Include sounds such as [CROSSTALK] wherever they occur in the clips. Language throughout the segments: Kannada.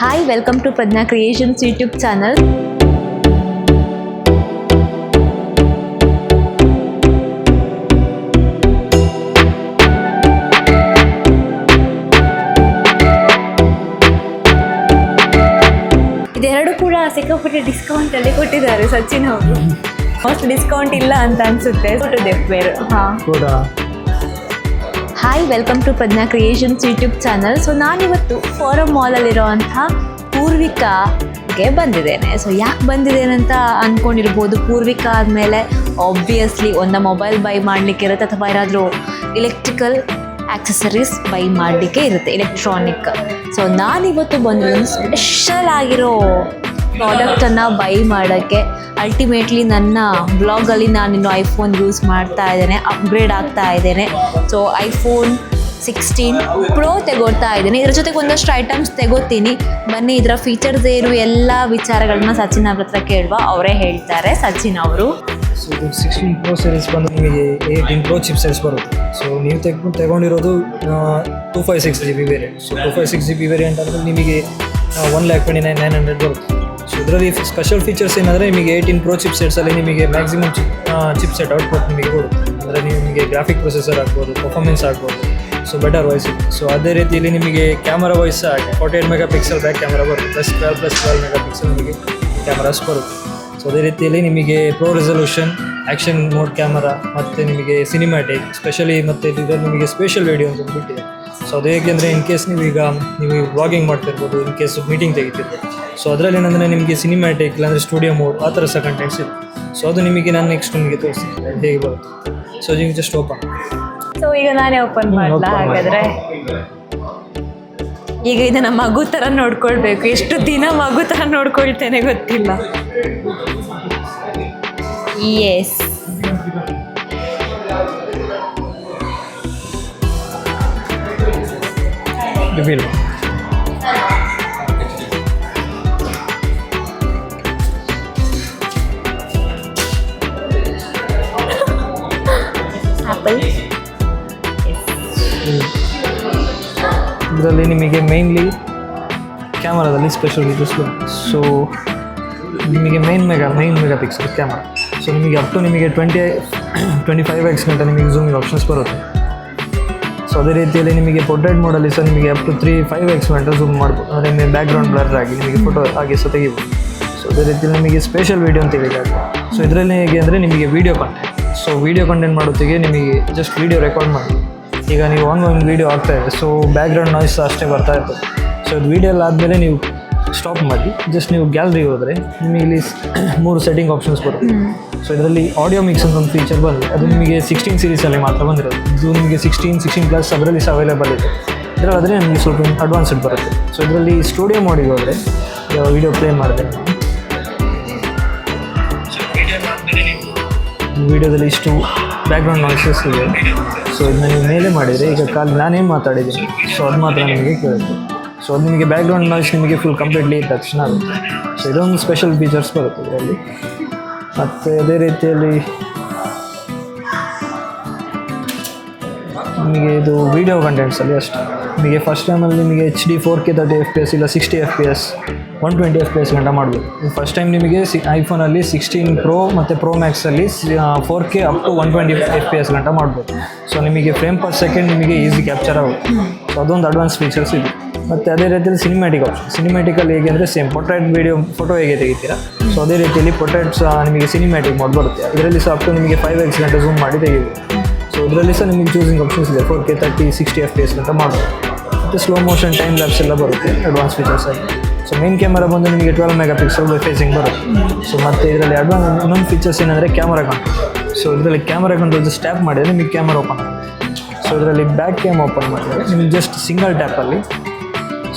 Hi welcome to Prajna creations YouTube channel ಇದೆರಡು ಕೂಡ ಸಿಕ್ಕಾಪಟ್ಟೆ ಡಿಸ್ಕೌಂಟ್ ಅಲ್ಲಿ ಕೊಟ್ಟಿದ್ದಾರೆ ಸಚಿನ್ ಅವರು. ಫಸ್ಟ್ ಡಿಸ್ಕೌಂಟ್ ಇಲ್ಲ ಅಂತ ಅನ್ಸುತ್ತೆ. ಬೇರೆ ಹಾಂ. ಕೂಡ. Hi welcome to Prajna creations YouTube channel so ನಾನಿವತ್ತು ಫೋರಮ್ ಮಾಲಲ್ಲಿರುವಂಥ ಪೂರ್ವಿಕಾಗೆ ಬಂದಿದ್ದೇನೆ. ಸೊ ಯಾಕೆ ಬಂದಿದ್ದೇನೆ ಅಂತ ಅಂದ್ಕೊಂಡಿರ್ಬೋದು ಪೂರ್ವಿಕಾ ಆದಮೇಲೆ ಆಬ್ವಿಯಸ್ಲಿ ಒಂದು ಮೊಬೈಲ್ ಬೈ ಮಾಡಲಿಕ್ಕೆ ಇರುತ್ತೆ ಅಥವಾ ಏನಾದರೂ ಎಲೆಕ್ಟ್ರಿಕಲ್ ಆಕ್ಸೆಸರೀಸ್ ಬೈ ಮಾಡಲಿಕ್ಕೆ ಇರುತ್ತೆ ಎಲೆಕ್ಟ್ರಾನಿಕ್ ಸೊ ನಾನಿವತ್ತು ಬಂದಿರೋದು ಸ್ಪೆಷಲ್ ಆಗಿರೋ ಪ್ರಾಡಕ್ಟನ್ನು ಬೈ ಮಾಡೋಕ್ಕೆ. ಅಲ್ಟಿಮೇಟ್ಲಿ ನನ್ನ ಬ್ಲಾಗಲ್ಲಿ ನಾನು ಇನ್ನು ಐಫೋನ್ ಯೂಸ್ ಮಾಡ್ತಾ ಇದ್ದೇನೆ ಅಪ್ಗ್ರೇಡ್ ಆಗ್ತಾ ಇದ್ದೇನೆ. ಸೊ ಐಫೋನ್ ಸಿಕ್ಸ್ಟೀನ್ ಪ್ರೋ ತೆಗೋಡ್ತಾ ಇದ್ದೀನಿ. ಇದ್ರ ಜೊತೆಗೆ ಒಂದಷ್ಟು ಐಟಮ್ಸ್ ತೆಗೋತೀನಿ. ಬನ್ನಿ, ಇದರ ಫೀಚರ್ಸ್ ಏನು, ಎಲ್ಲ ವಿಚಾರಗಳನ್ನ ಸಚಿನ್ ಅವ್ರ ಹತ್ರ ಕೇಳುವ. ಅವರೇ ಹೇಳ್ತಾರೆ, ಸಚಿನ್ ಅವರು. ಸೊ ಇದು ಸಿಕ್ಸ್ಟೀನ್ ಪ್ರೋ ಸೀರೀಸ್ ಬಂದು ನಿಮಗೆ ಏಯ್ಟೀನ್ ಪ್ರೋ ಚಿಪ್ ಸೈಸ್ ಬರುತ್ತೆ. ಸೊ ನೀವು ತೆಗ್, ತಗೊಂಡಿರೋದು two five six G B variant so two five six G B variant ಅಂದರೆ ನಿಮಗೆ one lakh twenty nine nine hundred ಬರುತ್ತೆ. ಇದರಲ್ಲಿ ಸ್ಪೆಷಲ್ ಫೀಚರ್ಸ್ ಏನಂದರೆ ನಿಮಗೆ ಏಯ್ಟೀನ್ ಪ್ರೋ ಚಿಪ್ ಸೆಟ್ಸಲ್ಲಿ ನಿಮಗೆ maximum chip chip set output ನಿಮಗೆ ಕೊಡುತ್ತೆ. ಅಂದರೆ ನಿಮಗೆ ಗ್ರಾಫಿಕ್ ಪ್ರೊಸೆಸರ್ ಆಗ್ಬೋದು ಪರ್ಫಾರ್ಮೆನ್ಸ್ ಆಗ್ಬೋದು ಸೊ ಬೆಟರ್ ವಾಯ್ಸ್ ಸೊ ಅದೇ ರೀತಿಯಲ್ಲಿ ನಿಮಗೆ camera voice forty eight megapixel back camera ಬರುತ್ತೆ. Plus twelve plus twelve megapixel ನಿಮಗೆ ಕ್ಯಾಮರಾಸ್ ಬರುತ್ತೆ. ಸೊ ಅದೇ ರೀತಿಯಲ್ಲಿ ನಿಮಗೆ pro resolution action mode camera ಮತ್ತು ನಿಮಗೆ ಸಿನಿಮ್ಯಾಟಿಕ್ ಸ್ಪೆಷಲಿ ಮತ್ತು ಇದರಲ್ಲಿ ನಿಮಗೆ ಸ್ಪೆಷಲ್ ವಿಡಿಯೋ ಅಂತ ಬಿಟ್ಟಿದೆ ಸೊ ಅದು ಏಕೆಂದರೆ ಇನ್ ಕೇಸ್ ನೀವೀಗ ನೀವು ವ್ಲಾಗಿಂಗ್ ಮಾಡ್ತಿರ್ಬೋದು ಇನ್ ಕೇಸ್ ಮೀಟಿಂಗ್ ತೆಗಿತಿರ್ಬೋದು. ಸೊ ಅದರಲ್ಲಿ ಏನಂದರೆ ನಿಮಗೆ ಸಿನಿಮ್ಯಾಟಿಕ್ ಇಲ್ಲಾಂದರೆ ಸ್ಟುಡಿಯೋ ಮೋಡ್ ಆ ಥರ ಸಹ ಕಂಟೆಂಟ್ಸ್ ಇದೆ ಸೊ ಅದು ನಿಮಗೆ ನಾನು ನೆಕ್ಸ್ಟ್ ನಿಮಗೆ ತೋರಿಸ್ತೀನಿ. ಹೇಗೆ ಬರುತ್ತೆ? ಸೊ ನೀವು ಜಸ್ಟ್ ಓಪನ್ ಸೊ ಈಗ ನಾನೇ ಓಪನ್ ಮಾಡಲ್ಲ ಹಾಗಾದರೆ? ಈಗ ಇದನ್ನ ಮಗು ಥರ ನೋಡ್ಕೊಳ್ಬೇಕು. ಎಷ್ಟು ದಿನ ಮಗು ಥರ ನೋಡ್ಕೊಳ್ತೇನೆ ಗೊತ್ತಿಲ್ಲ. ಎಸ್ ರಿವೀಲ್ ಆಪಲ್ ಇದರಲ್ಲಿ ನಿಮಗೆ ಮೇಯ್ನ್ಲಿ ಕ್ಯಾಮರಾದಲ್ಲಿ ಸ್ಪೆಷಲ್ ಫೀಚರ್ಸ್ ಬರುತ್ತೆ ಸೊ ನಿಮಗೆ main mega main megapixel camera so ನಿಮಗೆ ಅಪ್ ಟು ನಿಮಗೆ ಟ್ವೆಂಟಿ ಟ್ವೆಂಟಿ ಫೈವ್ ಎಕ್ಸ್ ಗಂಟೆ ನಿಮಗೆ ಝೂಮಿಗೆ ಆಪ್ಷನ್ಸ್ ಬರುತ್ತೆ. ಸೊ ಅದೇ ರೀತಿಯಲ್ಲಿ ನಿಮಗೆ ಪೋರ್ಟ್ರೇಟ್ ಮೋಡಲ್ಲಿ ಸಹ ನಿಮಗೆ up to three five X ಗಂಟೆ ಝೂಮ್ ಮಾಡ್ಬೋದು ಅಂದರೆ ನಿಮಗೆ ಬ್ಯಾಕ್ಗ್ರೌಂಡ್ ಬ್ಲರ್ ಆಗಿ ನಿಮಗೆ ಫೋಟೋ ಆಗಿ ಸಹ ತೆಗಿಬೋದು. ಸೊ ಅದೇ ರೀತಿಯಲ್ಲಿ ನಿಮಗೆ ಸ್ಪೆಷಲ್ ವೀಡಿಯೋ ಅಂತ ಹೇಳಿದಾಗ ಸೊ ಇದರಲ್ಲಿ ಹೇಗೆ ಅಂದರೆ ನಿಮಗೆ video content so video content ಮಾಡೋತ್ತಿಗೆ ನಿಮಗೆ ಜಸ್ಟ್ ವೀಡಿಯೋ ರೆಕಾರ್ಡ್ ಮಾಡಿ. ಈಗ ನೀವು ಆನ್ ಒಂದು ವೀಡಿಯೋ ಇದೆ ಸೊ ಬ್ಯಾಕ್ಗ್ರೌಂಡ್ ನಾಯ್ಸ್ ಅಷ್ಟೇ ಬರ್ತಾ ಇರ್ತದೆ. ಸೊ ಇದು ವೀಡಿಯೋ ಆದಮೇಲೆ ನೀವು ಸ್ಟಾಪ್ ಮಾಡಿ ಜಸ್ಟ್ ನೀವು ಗ್ಯಾಲರಿಗೆ ಹೋದರೆ ನಿಮಗೆ ಇಲ್ಲಿ [CLEARS THROAT] ಮೂರು ಸೆಟ್ಟಿಂಗ್ ಆಪ್ಷನ್ಸ್ ಬರುತ್ತೆ. ಸೊ ಇದರಲ್ಲಿ ಆಡಿಯೋ ಮಿಕ್ಸ್ ಅಂತ ಒಂದು ಫೀಚರ್ ಬಂದಿದೆ ಅದು ನಿಮಗೆ ಸಿಕ್ಸ್ಟೀನ್ ಸೀರೀಸಲ್ಲಿ ಮಾತ್ರ ಬಂದಿರೋದು. ಇದು ನಿಮಗೆ ಸಿಕ್ಸ್ಟೀನ್ ಸಿಕ್ಸ್ಟೀನ್ ಪ್ಲಸ್ ಅದರಲ್ಲಿ ಸಹ ಅವೈಲೇಬಲ್ ಇದೆ. ಇದರಲ್ಲಾದರೆ ನಿಮಗೆ ಸ್ವಲ್ಪ ಅಡ್ವಾನ್ಸ್ಡ್ ಬರುತ್ತೆ. ಸೊ ಇದರಲ್ಲಿ ಸ್ಟುಡಿಯೋ ಮಾಡಿಗೆ ಹೋದರೆ ವೀಡಿಯೋ ಪ್ಲೇ ಮಾಡಿದೆ. ವಿಡಿಯೋದಲ್ಲಿ ಇಷ್ಟು ಬ್ಯಾಕ್ಗ್ರೌಂಡ್ ನಾಯ್ಸಸ್ ಇದೆ ಸೊ ಇದನ್ನ ನೀವು ಮೇಲೆ ಮಾಡಿದರೆ ಈಗ ಕಾಲು ನಾನೇನು ಮಾತಾಡಿದ್ದೀನಿ. ಸೊ ಅದು ಮಾತ್ರ ನಿಮಗೆ ಕೇಳುತ್ತೆ. ಸೊ ನಿಮಗೆ ಬ್ಯಾಕ್ಗ್ರೌಂಡ್ ನಾಯ್ಸ್ ನಿಮಗೆ ಫುಲ್ ಕಂಪ್ಲೀಟ್ಲಿ ತಕ್ಷಣ ಸೊ ಇದೊಂದು ಸ್ಪೆಷಲ್ ಫೀಚರ್ಸ್ ಬರುತ್ತೆ ಇದರಲ್ಲಿ. ಮತ್ತು ಅದೇ ರೀತಿಯಲ್ಲಿ ನಿಮಗೆ ಇದು ವೀಡಿಯೋ ಕಂಟೆಂಟ್ಸಲ್ಲಿ ಅಷ್ಟೇ. ನಿಮಗೆ ಫಸ್ಟ್ ಟೈಮಲ್ಲಿ ನಿಮಗೆ H D four K thirty F P S ಇಲ್ಲ sixty F P S one twenty F P S ಗಂಟ ಮಾಡ್ಬೋದು. ಫಸ್ಟ್ ಟೈಮ್ ನಿಮಗೆ ಸಿ ಐಫೋನಲ್ಲಿ ಸಿಕ್ಸ್ಟೀನ್ ಪ್ರೋ ಮತ್ತು pro ಮ್ಯಾಕ್ಸಲ್ಲಿ four K up to one twenty F P S ಗಂಟ ಮಾಡ್ಬೋದು. ಸೊ ನಿಮಗೆ ಫ್ರೇಮ್ ಪರ್ ಸೆಕೆಂಡ್ ನಿಮಗೆ ಈಸಿ ಕ್ಯಾಪ್ಚರ್ ಆಗುತ್ತೆ. ಸೊ ಅದೊಂದು ಅಡ್ವಾನ್ಸ್ ಫೀಚರ್ಸ್ ಇದೆ. ಮತ್ತು ಅದೇ ರೀತಿಯಲ್ಲಿ ಸಿನಿಮ್ಯಾಟಿಕ್ ಆಪ್ಷನ್ ಸಿನಿಮ್ಯಾಟಿಕಲ್ಲಿ ಹೇಗೆ ಅಂದರೆ ಸೇಮ್ ಪೊಟ್ರೇಟ್ ವೀಡಿಯೋ ಫೋಟೋ ಹೇಗೆ ತೆಗಿತೀರಾ? ಸೊ ಅದೇ ರೀತಿಯಲ್ಲಿ ಪೊಟ್ರೇಟ್ ಸಹ ನಿಮಗೆ ಸಿನಿಮ್ಯಾಟಿಕ್ ಮೋಡ್ ಬರುತ್ತೆ. ಇದರಲ್ಲಿ ಸಹ ಅಪ್ ಟು ನಿಮಗೆ ಫೈವ್ ಎಕ್ಸ್ ಗಂಟೆ ಝೂಮ್ ಮಾಡಿ ತೆಗಿಬೋದು. ಸೊ ಇದರಲ್ಲಿ ಸಹ ನಿಮಗೆ ಚೂಸಿಂಗ್ ಆಪ್ಷನ್ಸ್ ಇದೆ. Four K thirty sixty F P S ಅಂತ ಮಾಡ್ಬೋದು. ಮತ್ತು ಸ್ಲೋ ಮೋಷನ್ ಟೈಮ್ ಲ್ಯಾಬ್ಸ್ ಎಲ್ಲ ಬರುತ್ತೆ ಅಡ್ವಾನ್ಸ್ ಫೀಚರ್ಸ್ ಆಗಿ ಸೊ ಮೇನ್ ಕ್ಯಾಮರಾ ಬಂದು ನಿಮಗೆ ಟ್ವೆಲ್ ಮೆಗಾ ಪಿಕ್ಸಲ್ ಫೇಸಿಂಗ್ ಬರುತ್ತೆ. ಸೊ ಮತ್ತು ಇದರಲ್ಲಿ ಅಡ್ವಾನ್ಸ್ ಇನ್ನೊಂದು ಫೀಚರ್ಸ್ ಏನಂದರೆ ಕ್ಯಾಮರಾ ಕಂಟ್ರೋಲ್ ಸೊ ಇದರಲ್ಲಿ ಕ್ಯಾಮರಾ ಕಂಟ್ರೋಲ್ ಜಸ್ಟ್ ಟ್ಯಾಪ್ ಮಾಡಿದರೆ ನಿಮಗೆ ಕ್ಯಾಮರಾ ಓಪನ್ ಸೊ ಇದರಲ್ಲಿ ಬ್ಯಾಕ್ ಕ್ಯಾಮ್ ಓಪನ್ ಮಾಡಿದರೆ ನಿಮಗೆ ಜಸ್ಟ್ ಸಿಂಗಲ್ ಟ್ಯಾಪಲ್ಲಿ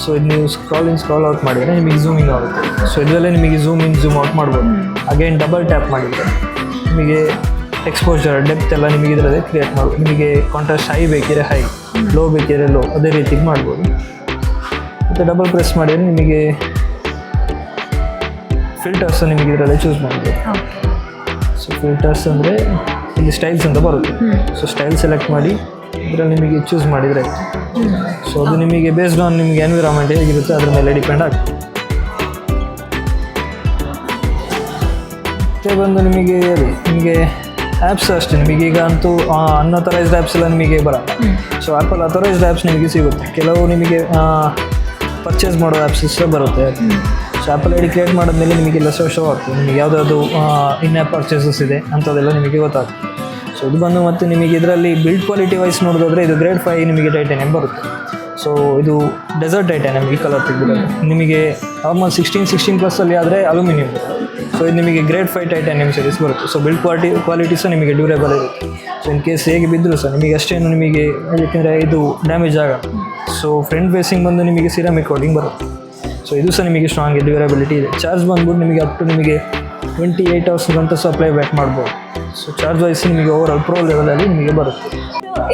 ಸೊ ಇದು ನೀವು ಸ್ಕ್ರಾಲ್ ಇನ್ ಸ್ಕ್ರಾಲ್ ಔಟ್ ಮಾಡಿದರೆ ನಿಮಗೆ ಝೂಮ್ ಇನ್ ಆಗುತ್ತೆ. ಸೊ ಇದರಲ್ಲೇ ನಿಮಗೆ ಝೂಮ್ ಇನ್ ಝೂಮ್ ಔಟ್ ಮಾಡ್ಬೋದು. ಅಗೇನ್ ಡಬಲ್ ಟ್ಯಾಪ್ ಮಾಡಿದರೆ ನಿಮಗೆ ಎಕ್ಸ್ಪೋಜರ್ ಡೆಪ್ತ್ ಎಲ್ಲ ನಿಮಗೆ ಇದರಲ್ಲೇ ಕ್ರಿಯೇಟ್ ಮಾಡ್ಬೋದು. ನಿಮಗೆ ಕಾಂಟ್ರಾಸ್ಟ್ ಹೈ ಬೇಕಿದ್ರೆ ಹೈ ಲೋ ಬೇಕಿದ್ರೆ ಲೋ ಅದೇ ರೀತಿಗೆ ಮಾಡ್ಬೋದು. ಮತ್ತು ಡಬಲ್ ಪ್ರೆಸ್ ಮಾಡಿದರೆ ನಿಮಗೆ ಫಿಲ್ಟರ್ಸ್ ನಿಮಗೆ ಇದರಲ್ಲೇ ಚೂಸ್ ಮಾಡ್ಬೋದು. ಸೊ ಫಿಲ್ಟರ್ಸ್ ಅಂದರೆ ಇಲ್ಲಿ ಸ್ಟೈಲ್ಸ್ ಅಂತ ಬರುತ್ತೆ. ಸೊ ಸ್ಟೈಲ್ ಸೆಲೆಕ್ಟ್ ಮಾಡಿ ಇದರಲ್ಲಿ ನಿಮಗೆ ಚೂಸ್ ಮಾಡಿದರೆ. ಸೊ ಅದು ನಿಮಗೆ ಬೇಸ್ಡ್ ಆನ್ ನಿಮಗೆ ಎನ್ವಿರಾನ್ಮೆಂಟ್ ಹೇಗಿರುತ್ತೆ, ಅದ್ರ ಮೇಲೆ ಡಿಪೆಂಡ್ ಆಗ್ತದೆ ಮತ್ತೆ ಬಂದು ನಿಮಗೆ ನಿಮಗೆ ಆ್ಯಪ್ಸ್ ಅಷ್ಟೇ. ನಿಮಗೆ ಈಗ ಅಂತೂ ಅನ್ಅಥರೈಸ್ಡ್ ಆ್ಯಪ್ಸ್ ಎಲ್ಲ ನಿಮಗೆ ಬರಲ್ಲ. ಸೊ ಆ್ಯಪಲ್ ಅಥರೈಸ್ಡ್ ಆ್ಯಪ್ಸ್ ನಿಮಗೆ ಸಿಗುತ್ತೆ. ಕೆಲವು ನಿಮಗೆ ಪರ್ಚೇಸ್ ಮಾಡೋ ಆ್ಯಪ್ಸ್ ಸಹ ಬರುತ್ತೆ. So Apple I D create ಮಾಡಿದ್ಮೇಲೆ ನಿಮಗೆಲ್ಲ ಶೋ ಶೋ ಆಗ್ತದೆ. ನಿಮಗೆ ಯಾವುದಾದ್ರು ಇನ್ ಆ್ಯಪ್ ಪರ್ಚೇಸಸ್ ಇದೆ, ಅಂಥದ್ದೆಲ್ಲ ನಿಮಗೆ ಗೊತ್ತಾಗ್ತದೆ. ಸೊ ಇದು ಬಂದು ಮತ್ತು ನಿಮಗೆ ಇದರಲ್ಲಿ ಬಿಲ್ಡ್ ಕ್ವಾಲಿಟಿ ವೈಸ್ ನೋಡೋದಾದ್ರೆ ಇದು ಗ್ರೇಡ್ ಫೈ ನಿಮಗೆ ಟೈಟಾನಿಯಂ ಬರುತ್ತೆ. ಸೊ ಇದು ಡೆಸರ್ಟ್ ಟೈಟಾನಿಯಂ ಈ ಕಲರ್ ತೆಗೆದಿರೋದು. ನಿಮಗೆ ನಾರ್ಮಲ್ ಸಿಕ್ಸ್ಟೀನ್ ಸಿಕ್ಸ್ಟೀನ್ ಪ್ಲಸ್ಸಲ್ಲಿ ಆದರೆ ಅಲ್ಯೂಮಿನಿಯಂ ಸೊ ಇದು ನಿಮಗೆ ಗ್ರೇಡ್ ಫೈ ಟೈಟಾನಿಯಂ ಸೀರೀಸ್ ಬರುತ್ತೆ. ಸೊ ಬಿಲ್ಡ್ ಕ್ವಾಲಿಟಿ ಕ್ವಾಲಿಟಿ ಸಹ ನಿಮಗೆ ಡ್ಯೂರೇಬಲ್ ಇರುತ್ತೆ. ಸೊ ಇನ್ ಕೇಸ್ ಹೇಗೆ ಬಿದ್ದರೂ ಸರ್ ನಿಮಗೆ ಅಷ್ಟೇನು ನಿಮಗೆ ಏಕೆಂದರೆ ಇದು ಡ್ಯಾಮೇಜ್ ಆಗಲ್ಲ. ಸೊ ಫ್ರಂಟ್ ಫೇಸಿಂಗ್ ಬಂದು ನಿಮಗೆ ಸಿರಾಮಿಕ್ ಕೋಟಿಂಗ್ ಬರುತ್ತೆ. ಸೊ ಇದು ಸಹ ನಿಮಗೆ ಸ್ಟ್ರಾಂಗ್ ಡ್ಯೂರಬಿಲಿಟಿ ಇದೆ. ಚಾರ್ಜ್ ಬಂದ್ಬಿಟ್ಟು ನಿಮಗೆ ಅಪ್ ಟು ನಿಮಗೆ ಟ್ವೆಂಟಿ ಏಯ್ಟ್ ಅವರ್ಸ್ ಅಂತ ಸಪ್ಲೈ ಬ್ಯಾಕ್ ಮಾಡ್ಬೋದು. ಸೊ ಚಾರ್ಜ್ ವೈಸ್ ನಿಮಗೆ ಓವರ್ ಆಲ್ ಪ್ರೋ ಲೆವೆಲಲ್ಲಿ ನಿಮಗೆ ಬರುತ್ತೆ.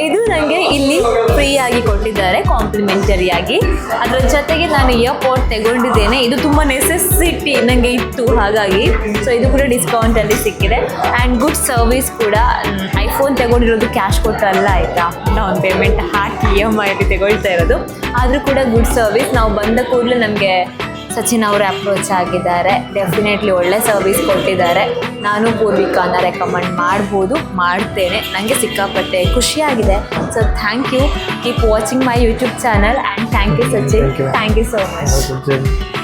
ಇದು ನನಗೆ ಇಲ್ಲಿ ಫ್ರೀ ಆಗಿ ಕೊಟ್ಟಿದ್ದಾರೆ ಕಾಂಪ್ಲಿಮೆಂಟರಿ ಆಗಿ. ಅದರ ಜೊತೆಗೆ ನಾನು ಇಯರ್ಪೋರ್ಟ್ ತಗೊಂಡಿದ್ದೇನೆ. ಇದು ತುಂಬ ನೆಸೆಸಿಟಿ ನನಗೆ ಇತ್ತು ಹಾಗಾಗಿ. ಸೊ ಇದು ಕೂಡ ಡಿಸ್ಕೌಂಟಲ್ಲಿ ಸಿಕ್ಕಿದೆ. ಆ್ಯಂಡ್ ಗುಡ್ ಸರ್ವಿಸ್ ಕೂಡ. ಐಫೋನ್ ತಗೊಂಡಿರೋದು ಕ್ಯಾಶ್ ಕೊಟ್ಟಲ್ಲ ಆಯಿತಾ? ಡೌನ್ ಪೇಮೆಂಟ್ ಹಾಕಿ ಇ ಎಂ ಐಲಿ ತಗೊಳ್ತಾ ಇರೋದು. ಆದರೂ ಕೂಡ ಗುಡ್ ಸರ್ವಿಸ್ ನಾವು ಬಂದ ಕೂಡಲೇ ನಮಗೆ ಸಚಿನ್ ಅವರು ಅಪ್ರೋಚ್ ಆಗಿದ್ದಾರೆ. ಡೆಫಿನೆಟ್ಲಿ ಒಳ್ಳೆ ಸರ್ವಿಸ್ ಕೊಟ್ಟಿದ್ದಾರೆ. ನಾನು ಪೂರ್ವಿಕಾನ ರೆಕಮೆಂಡ್ ಮಾಡ್ಬೋದು ಮಾಡ್ತೇನೆ. ನನಗೆ ಸಿಕ್ಕಾಪಟ್ಟೆ ಖುಷಿಯಾಗಿದೆ. So thank you keep watching my YouTube channel and thank you Sachin. Thank you so much